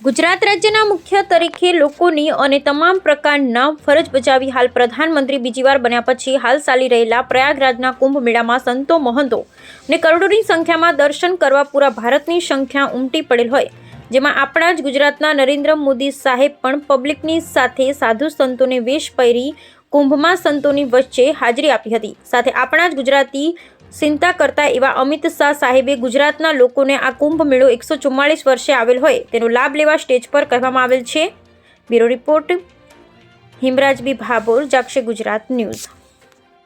ગુજરાત રાજ્યના મુખ્ય તરીકે લોકોની અને તમામ પ્રકારના ફરજ બજાવી હાલ પ્રધાનમંત્રી બીજીવાર બન્યા પછી હાલ ચાલી રહેલા પ્રયાગરાજના કુંભ મેળામાં સંતો મહંતો અને કરોડોની સંખ્યામાં દર્શન કરવા પૂરા ભારતની સંખ્યા ઉમટી પડેલ હોય. જેમાં આપણા જ ગુજરાતના નરેન્દ્ર મોદી સાહેબ પણ પબ્લિકની સાથે સાધુ સંતોને વેશ પહેરી કુંભમાં સંતોની વચ્ચે હાજરી આપી હતી. સાથે આપણા જ ગુજરાતી ચિંતા કરતા એવા અમિત શાહ સાહેબે ગુજરાતના લોકોને આ કુંભ મેળો એકસો ચુમ્માળીસ વર્ષે આવેલ હોય તેનો લાભ લેવા સ્ટેજ પર કહેવામાં આવેલ છે. બ્યુરો રિપોર્ટ હિમરાજબી ભાભોર, જાગશે ગુજરાત ન્યૂઝ.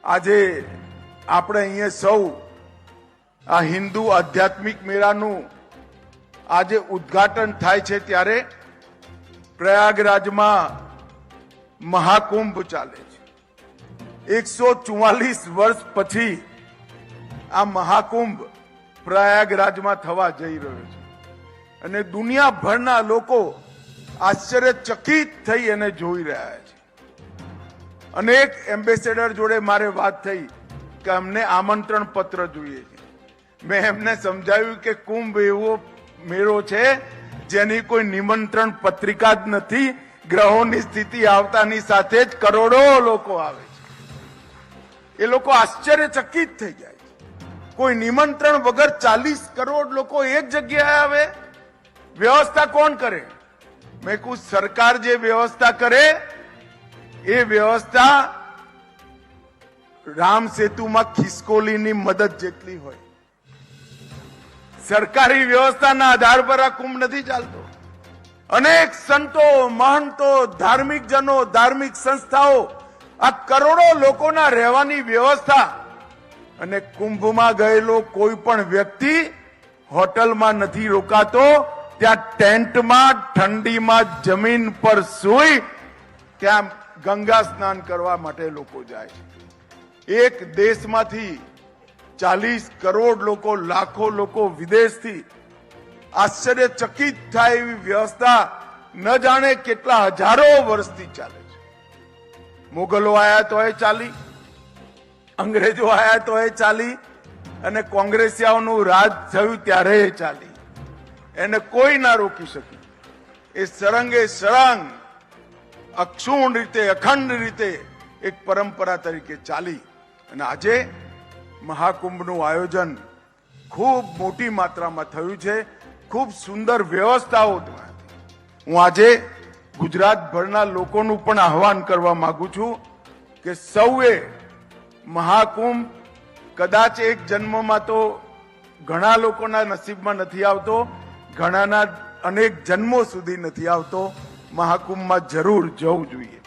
આજે આપણે અહીંયા સૌ આ હિન્દુ આધ્યાત્મિક મેળાનું આજે ઉદ્ઘાટન થાય છે ત્યારે પ્રયાગરાજમાં મહાકુંભ ચાલે છે. એકસો ચુમ્માલીસ વર્ષ પછી આ મહાકુંભ પ્રયાગરાજમાં થવા જઈ રહ્યો છે. અને દુનિયાભરના લોકો આશ્ચર્યચકિત થઈ અને જોઈ રહ્યા છે. અનેક એમ્બેસેડર જોડે મારે વાત થઈ કે અમને આમંત્રણ પત્ર જોઈએ છે. મેં એમને સમજાવ્યું કે કુંભ એવો મેળો છે જેની કોઈ નિમંત્રણ પત્રિકા જ નથી, ગ્રહોની સ્થિતિ આવતાની સાથે જ કરોડો લોકો આવે છે. એ લોકો આશ્ચર્યચકિત થઈ જાય કોઈ નિમંત્રણ વગર ચાલીસ કરોડ લોકો એક જગ્યાએ આવે, વ્યવસ્થા કોણ કરે? મેં કહું, સરકાર જે વ્યવસ્થા કરે, એ વ્યવસ્થા રામ સેતુમાં ખિસકોલીની મદદ જેટલી હોય. સરકારી વ્યવસ્થાના આધાર પર આ કુંભ નથી ચાલતો. અનેક સંતો, મહંતો ધાર્મિક જનો ધાર્મિક સંસ્થાઓ આ કરોડો લોકોના રહેવાની વ્યવસ્થા અને કુંભમાં ગયેલો કોઈ પણ વ્યક્તિ હોટલમાં નથી રોકાતો, ત્યાં ટેન્ટમાં, ઠંડીમાં જમીન પર સૂઈ ત્યાં ગંગા સ્નાન કરવા માટે લોકો જાય છે. એક દેશમાંથી ચાલીસ કરોડ લોકો, લાખો લોકો વિદેશથી આશ્ચર્યચકિત થાય એવી વ્યવસ્થા ન જાણે કેટલા હજારો વર્ષથી ચાલે છે. મુગલો આયા તો એ ચાલી, અંગ્રેજો આયા તો એ ચાલી, અને કોંગ્રેસિયાઓનું રાજ થયું ત્યારે એ ચાલી. એને કોઈ ના રોકી શક્યું એ સળંગે સળંગ, અક્ષુણ રીતે, અખંડ રીતે એક પરંપરા તરીકે ચાલી. અને આજે મહાકુંભનું આયોજન ખૂબ મોટી માત્રામાં થયું છે, ખૂબ સુંદર વ્યવસ્થાઓ હું આજે ગુજરાતભરના લોકોનું પણ આહવાન કરવા માંગુ છું કે સૌએ મહાકુંભ કદાચ એક જન્મમાં તો ઘણા લોકોના નસીબમાં નથી આવતો, ઘણાના અનેક જન્મો સુધી નથી આવતો. મહાકુંભમાં જરૂર જવું જોઈએ.